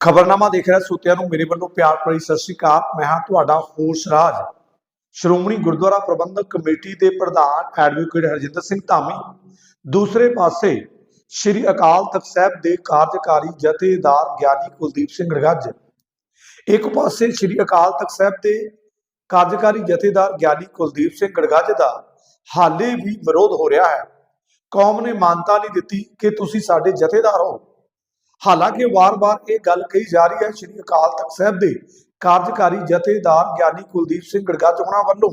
ਖਬਰਨਾਮਾ ਦੇਖ ਰਿਹਾ ਸੂਤਿਆਂ ਨੂੰ ਮੇਰੇ ਵੱਲੋਂ ਪਿਆਰ ਭਰੀ ਸਤਿ ਸ਼੍ਰੀ ਅਕਾਲ। ਮੈਂ ਹਾਂ ਤੁਹਾਡਾ ਹੋਸ਼ ਰਾਜ। ਸ਼੍ਰੋਮਣੀ ਗੁਰਦੁਆਰਾ ਪ੍ਰਬੰਧਕ ਕਮੇਟੀ ਦੇ ਪ੍ਰਧਾਨ ਐਡਵੋਕੇਟ ਹਰਜਿੰਦਰ ਸਿੰਘ ਧਾਮੀ। ਦੂਸਰੇ ਪਾਸੇ ਸ਼੍ਰੀ ਅਕਾਲ ਤਖਤ ਸਾਹਿਬ ਦੇ ਕਾਰਜਕਾਰੀ ਜਥੇਦਾਰ ਗਿਆਨੀ ਕੁਲਦੀਪ ਸਿੰਘ ਗੜਗੱਜ ਇੱਕ ਪਾਸੇ ਸ਼੍ਰੀ ਅਕਾਲ ਤਖਤ ਸਾਹਿਬ ਦੇ ਕਾਰਜਕਾਰੀ ਜਥੇਦਾਰ ਗਿਆਨੀ ਕੁਲਦੀਪ ਸਿੰਘ ਗੜਗੱਜ ਦਾ ਹਾਲੇ ਵੀ ਵਿਰੋਧ ਹੋ ਰਿਹਾ ਹੈ। ਕੌਮ ਨੇ ਮਾਨਤਾ ਨਹੀਂ ਦਿੱਤੀ ਕਿ ਤੁਸੀਂ ਸਾਡੇ ਜਥੇਦਾਰ ਹੋ। ਹਾਲਾਂਕਿ ਵਾਰ-ਵਾਰ ਇਹ ਗੱਲ ਕਹੀ ਜਾ ਰਹੀ ਹੈ, ਸ਼੍ਰੀ ਅਕਾਲ ਤਖਤ ਸਾਹਿਬ ਦੇ ਕਾਰਜਕਾਰੀ ਜਥੇਦਾਰ ਗਿਆਨੀ ਕੁਲਦੀਪ ਸਿੰਘ ਗੜਗਾ ਹੋਣਾ ਵੱਲੋਂ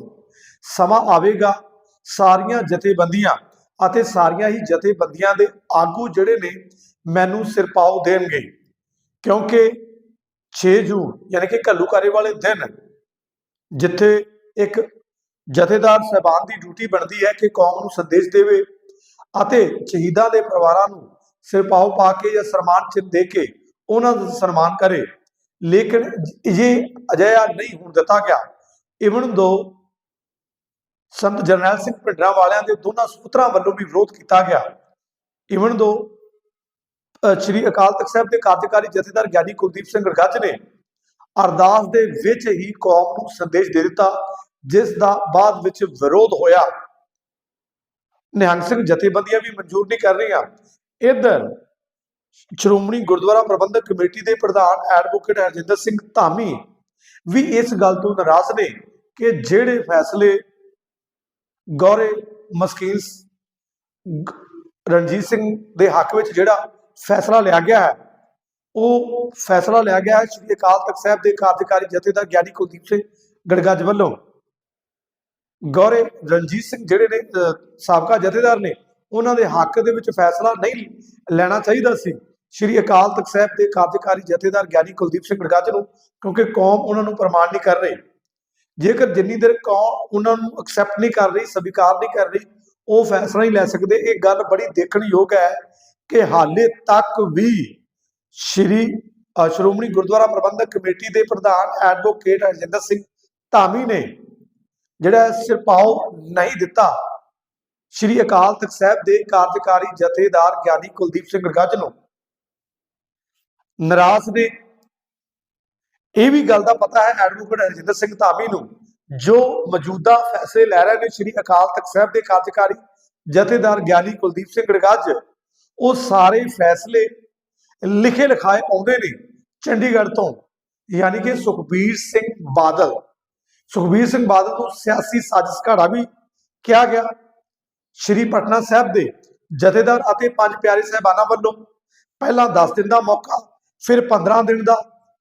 ਸਮਾਂ ਆਵੇਗਾ, ਸਾਰੀਆਂ ਜਥੇਬੰਦੀਆਂ ਅਤੇ ਸਾਰੀਆਂ ਹੀ ਜਥੇਬੰਦੀਆਂ ਦੇ ਆਗੂ ਜਿਹੜੇ ਨੇ ਮੈਨੂੰ ਸਿਰਪਾਉ ਦੇਣਗੇ। ਕਿਉਂਕਿ 6 ਜੂਨ ਯਾਨੀ ਕਿ ਘੱਲੂਕਾਰੇ ਵਾਲੇ ਦਿਨ ਜਿੱਥੇ ਇੱਕ ਜਥੇਦਾਰ ਸਹਿਬਾਨ ਦੀ ਡਿਊਟੀ ਬਣਦੀ ਹੈ ਕਿ ਕੌਮ ਨੂੰ ਸੰਦੇਸ਼ ਦੇਵੇ ਅਤੇ ਸ਼ਹੀਦਾਂ ਦੇ ਪਰਿਵਾਰਾਂ ਨੂੰ ਸਿਰਪਾਉ ਪਾ ਕੇ ਜਾਂ ਸਨਮਾਨ ਚਿੰਨ੍ਹ ਦੇ ਕੇ ਉਹਨਾਂ ਦਾ ਸਨਮਾਨ ਕਰੇ। ਲੇਕਿਨ ਇਹ ਅਜਿਹਾ ਨਹੀਂ ਹੋਣ ਦਿੱਤਾ ਗਿਆ। ਇਵਨ ਦੋ ਸੰਤ ਜਰਨੈਲ ਸਿੰਘ ਭਿੰਡਰਾਂ ਵਾਲਿਆਂ ਦੇ ਦੋਨਾਂ ਸੁਪੁੱਤਰਾਂ ਵੱਲੋਂ ਵੀ ਵਿਰੋਧ ਕੀਤਾ ਗਿਆ। ਇਵਨ ਦੋ ਸ਼੍ਰੀ ਅਕਾਲ ਤਖਤ ਸਾਹਿਬ ਦੇ ਕਾਰਜਕਾਰੀ ਜਥੇਦਾਰ ਗਿਆਨੀ ਕੁਲਦੀਪ ਸਿੰਘ ਗੜਗੱਜ ਨੇ ਅਰਦਾਸ ਦੇ ਵਿੱਚ ਹੀ ਕੌਮ ਨੂੰ ਸੰਦੇਸ਼ ਦੇ ਦਿੱਤਾ, ਜਿਸ ਦਾ ਬਾਅਦ ਵਿੱਚ ਵਿਰੋਧ ਹੋਇਆ। ਨਿਹੰਗ ਸਿੰਘ ਜਥੇਬੰਦੀਆਂ ਵੀ ਮਨਜ਼ੂਰ ਨਹੀਂ ਕਰ ਰਹੀਆਂ। ਇਧਰ ਸ਼੍ਰੋਮਣੀ ਗੁਰਦੁਆਰਾ ਪ੍ਰਬੰਧਕ ਕਮੇਟੀ ਦੇ ਪ੍ਰਧਾਨ ਐਡਵੋਕੇਟ ਹਰਜਿੰਦਰ ਸਿੰਘ ਧਾਮੀ ਵੀ ਇਸ ਗੱਲ ਤੋਂ ਨਾਰਾਜ਼ ਨੇ ਕਿ ਜਿਹੜੇ ਫੈਸਲੇ ਗੌਰੇ ਮਸਕੀਨ ਰਣਜੀਤ ਸਿੰਘ ਦੇ ਹੱਕ ਵਿੱਚ ਜਿਹੜਾ ਫੈਸਲਾ ਲਿਆ ਗਿਆ ਹੈ, ਉਹ ਫੈਸਲਾ ਲਿਆ ਗਿਆ ਹੈ ਸ੍ਰੀ ਅਕਾਲ ਤਖਤ ਸਾਹਿਬ ਦੇ ਕਾਰਜਕਾਰੀ ਜਥੇਦਾਰ ਗਿਆਨੀ ਕੁਲਦੀਪ ਸਿੰਘ ਗੜਗੱਜ ਵੱਲੋਂ। ਗੌਰੇ ਰਣਜੀਤ ਸਿੰਘ ਜਿਹੜੇ ਨੇ ਸਾਬਕਾ ਜਥੇਦਾਰ ਨੇ ਉਹਨਾਂ ਦੇ ਹੱਕ ਦੇ ਵਿੱਚ ਫੈਸਲਾ ਨਹੀਂ ਲੈਣਾ ਚਾਹੀਦਾ ਸੀ। ਸ਼੍ਰੀ ਅਕਾਲ ਤਖਤ ਸਾਹਿਬ ਦੇ ਕਾਰਜਕਾਰੀ ਜਥੇਦਾਰ ਗਿਆਨੀ ਕੁਲਦੀਪ ਸਿੰਘ ਗੜਗੱਜ ਨੂੰ, ਕਿਉਂਕਿ ਕੌਮ ਉਹਨਾਂ ਨੂੰ ਪ੍ਰਮਾਣ ਨਹੀਂ ਕਰ ਰਹੀ। ਜੇਕਰ ਜਿੰਨੀ ਦੇਰ ਕੌਮ ਉਹਨਾਂ ਨੂੰ ਐਕਸੈਪਟ ਨਹੀਂ ਕਰ ਰਹੀ, ਸਵੀਕਾਰ ਨਹੀਂ ਕਰ ਰਹੀ, ਉਹ ਫੈਸਲਾ ਨਹੀਂ ਲੈ ਸਕਦੇ। ਇਹ ਗੱਲ ਬੜੀ ਦੇਖਣਯੋਗ ਹੈ ਕਿ ਹਾਲੇ ਤੱਕ ਵੀ ਸ਼੍ਰੀ ਸ਼੍ਰੋਮਣੀ ਗੁਰਦੁਆਰਾ ਪ੍ਰਬੰਧਕ ਕਮੇਟੀ ਦੇ ਪ੍ਰਧਾਨ ਐਡਵੋਕੇਟ ਹਰਜਿੰਦਰ ਸਿੰਘ ਧਾਮੀ ਨੇ ਜਿਹੜਾ ਸਿਰਪਾਉ ਨਹੀਂ ਦਿੱਤਾ। ਸ਼੍ਰੀ ਅਕਾਲ ਤਖਤ ਸਾਹਿਬ ਦੇ ਕਾਰਜਕਾਰੀ ਜਥੇਦਾਰ ਗਿਆਨੀ ਕੁਲਦੀਪ ਸਿੰਘ ਗੜਗੱਜ ਨੂੰ ਨਰਾਜ਼ ਨੇ ਇਹ ਵੀ ਗੱਲ ਦਾ ਪਤਾ ਹੈ ਐਡਵੋਕੇਟ ਹਰਜਿੰਦਰ ਸਿੰਘ ਧਾਮੀ ਨੂੰ, ਜੋ ਮੌਜੂਦਾ ਫੈਸਲੇ ਲੈ ਰਹੇ ਨੇ ਸ਼੍ਰੀ ਅਕਾਲ ਤਖਤ ਸਾਹਿਬ ਦੇ ਕਾਰਜਕਾਰੀ ਜਥੇਦਾਰ ਗਿਆਨੀ ਕੁਲਦੀਪ ਸਿੰਘ ਗੜਗੱਜ ਉਹ ਸਾਰੇ ਫੈਸਲੇ ਲਿਖੇ ਲਿਖਾਏ ਆਉਂਦੇ ਨੇ ਚੰਡੀਗੜ੍ਹ ਤੋਂ, ਯਾਨੀ ਕਿ ਸੁਖਬੀਰ ਸਿੰਘ ਬਾਦਲ। ਸੁਖਬੀਰ ਸਿੰਘ ਬਾਦਲ ਨੂੰ ਸਿਆਸੀ ਸਾਜ਼ਿਸ਼ ਘੜਾ ਵੀ ਕਿਹਾ ਗਿਆ। ਸ਼੍ਰੀ ਪਟਨਾ ਸਾਹਿਬ ਦੇ ਜਥੇਦਾਰ ਅਤੇ ਪੰਜ ਪਿਆਰੇ ਸਾਹਿਬਾਨਾਂ ਵੱਲੋਂ ਪਹਿਲਾਂ 10 ਦਿਨ ਦਾ ਮੌਕਾ, ਫਿਰ 15 ਦਿਨ ਦਾ,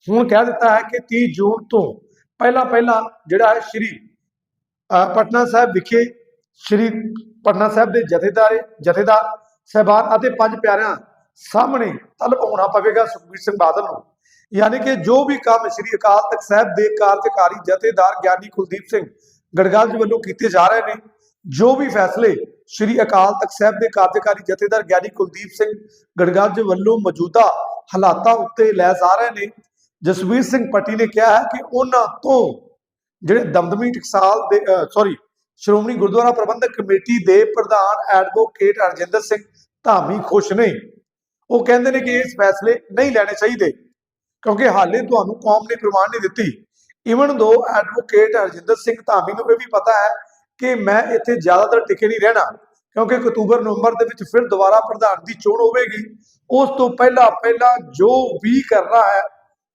ਹੁਣ ਕਹਿ ਦਿੱਤਾ ਹੈ ਕਿ 30 ਜੂਨ ਤੋਂ ਪਹਿਲਾਂ ਪਹਿਲਾਂ ਜਿਹੜਾ ਹੈ ਸ਼੍ਰੀ ਪਟਨਾ ਸਾਹਿਬ ਵਿਖੇ ਸ਼੍ਰੀ ਪਟਨਾ ਸਾਹਿਬ ਦੇ ਜਥੇਦਾਰ ਜਥੇਦਾਰ ਸਹਿਬਾਨ ਅਤੇ ਪੰਜ ਪਿਆਰਿਆਂ ਸਾਹਮਣੇ ਤਲਬ ਹੋਣਾ ਪਵੇਗਾ ਸੁਖਬੀਰ ਸਿੰਘ ਬਾਦਲ ਨੂੰ। ਯਾਨੀ ਕਿ ਜੋ ਵੀ ਕੰਮ ਸ਼੍ਰੀ ਅਕਾਲ ਤਖਤ ਸਾਹਿਬ ਦੇ ਕਾਰਜਕਾਰੀ ਜਥੇਦਾਰ ਗਿਆਨੀ ਕੁਲਦੀਪ ਸਿੰਘ ਗੜਗਾਲ ਜੀ ਵੱਲੋਂ ਕੀਤੇ ਜਾ ਰਹੇ ਨੇ ਜੋ ਵੀ ਫੈਸਲੇ ਸ਼੍ਰੀ ਅਕਾਲ ਤਖਤ ਸਾਹਿਬ ਦੇ ਕਾਰਜਕਾਰੀ ਜਥੇਦਾਰ ਗਿਆਨੀ ਕੁਲਦੀਪ ਸਿੰਘ ਗੜਗੱਜ ਵੱਲੋਂ ਮੌਜੂਦਾ ਹਾਲਾਤਾਂ ਉੱਤੇ ਲੈ ਜਾ ਰਹੇ ਨੇ, ਜਸਵੀਰ ਸਿੰਘ ਪੱਟੀ ਨੇ ਕਿਹਾ ਹੈ ਕਿ ਉਹਨਾਂ ਤੋਂ ਜਿਹੜੇ ਦਮਦਮੀ ਟਕਸਾਲ ਦੇ ਸੌਰੀ ਸ਼੍ਰੋਮਣੀ ਗੁਰਦੁਆਰਾ ਪ੍ਰਬੰਧਕ ਕਮੇਟੀ ਦੇ ਪ੍ਰਧਾਨ ਐਡਵੋਕੇਟ ਅਰਜਿੰਦਰ ਸਿੰਘ ਧਾਮੀ ਖੁਸ਼ ਨੇ। ਉਹ ਕਹਿੰਦੇ ਨੇ ਕਿ ਇਸ ਫੈਸਲੇ ਨਹੀਂ ਲੈਣੇ ਚਾਹੀਦੇ ਕਿਉਂਕਿ ਹਾਲੇ ਤੁਹਾਨੂੰ ਕੌਮ ਨੇ ਪ੍ਰਵਾਨ ਨਹੀਂ ਦਿੱਤੀ। ਇਵਨ ਦੋ ਐਡਵੋਕੇਟ ਅਰਜਿੰਦਰ ਸਿੰਘ ਧਾਮੀ ਨੂੰ ਇਹ ਵੀ ਪਤਾ ਹੈ ਕਿ ਮੈਂ ਇੱਥੇ ਜ਼ਿਆਦਾਤਰ ਟਿਕੇ ਨਹੀਂ ਰਹਿਣਾ, ਕਿਉਂਕਿ ਅਕਤੂਬਰ, ਨਵੰਬਰ ਦੇ ਵਿੱਚ ਫਿਰ ਦੁਬਾਰਾ ਪ੍ਰਧਾਨ ਦੀ ਚੋਣ ਹੋਵੇਗੀ। ਉਸ ਤੋਂ ਪਹਿਲਾਂ ਪਹਿਲਾਂ ਜੋ ਵੀ ਕਰਨਾ ਹੈ,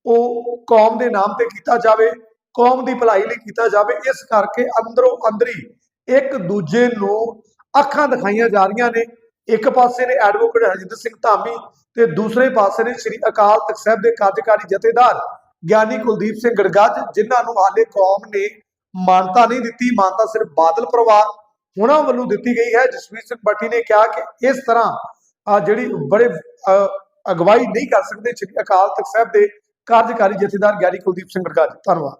ਉਹ ਕੌਮ ਦੇ ਨਾਮ ਤੇ ਕੀਤਾ ਜਾਵੇ, ਕੌਮ ਦੀ ਭਲਾਈ ਲਈ ਕੀਤਾ ਜਾਵੇ। ਇਸ ਕਰਕੇ ਅੰਦਰੋਂ ਅੰਦਰੀ ਇੱਕ ਦੂਜੇ ਨੂੰ ਅੱਖਾਂ ਦਿਖਾਈਆਂ ਜਾ ਰਹੀਆਂ ਨੇ। ਇੱਕ ਪਾਸੇ ਨੇ ਐਡਵੋਕੇਟ ਹਰਜਿੰਦਰ ਸਿੰਘ ਧਾਮੀ ਤੇ ਦੂਸਰੇ ਪਾਸੇ ਨੇ ਸ੍ਰੀ ਅਕਾਲ ਤਖਤ ਸਾਹਿਬ ਦੇ ਕਾਰਜਕਾਰੀ ਜਥੇਦਾਰ ਗਿਆਨੀ ਕੁਲਦੀਪ ਸਿੰਘ ਗੜਗੱਜ, ਜਿਨ੍ਹਾਂ ਨੂੰ ਹਾਲੇ ਕੌਮ ਨੇ ਮਾਨਤਾ ਨਹੀਂ ਦਿੱਤੀ ਮਾਨਤਾ ਸਿਰਫ ਬਾਦਲ ਪਰਿਵਾਰ ਉਹਨਾਂ ਵੱਲੋਂ ਦਿੱਤੀ ਗਈ ਹੈ ਜਸਵੀਰ ਸਿੰਘ ਬੱਟੀ ਨੇ ਕਿਹਾ ਕਿ ਇਸ ਤਰ੍ਹਾਂ ਜਿਹੜੀ ਬੜੇ ਅ, ਅਗਵਾਈ ਨਹੀਂ ਕਰ ਸਕਦੇ ਸ੍ਰੀ ਅਕਾਲ ਤਖਤ ਸਾਹਿਬ ਦੇ ਕਾਰਜਕਾਰੀ ਜਥੇਦਾਰ ਗਿਆਨੀ ਕੁਲਦੀਪ ਸਿੰਘ ਗੜਗੱਜ ਧੰਨਵਾਦ।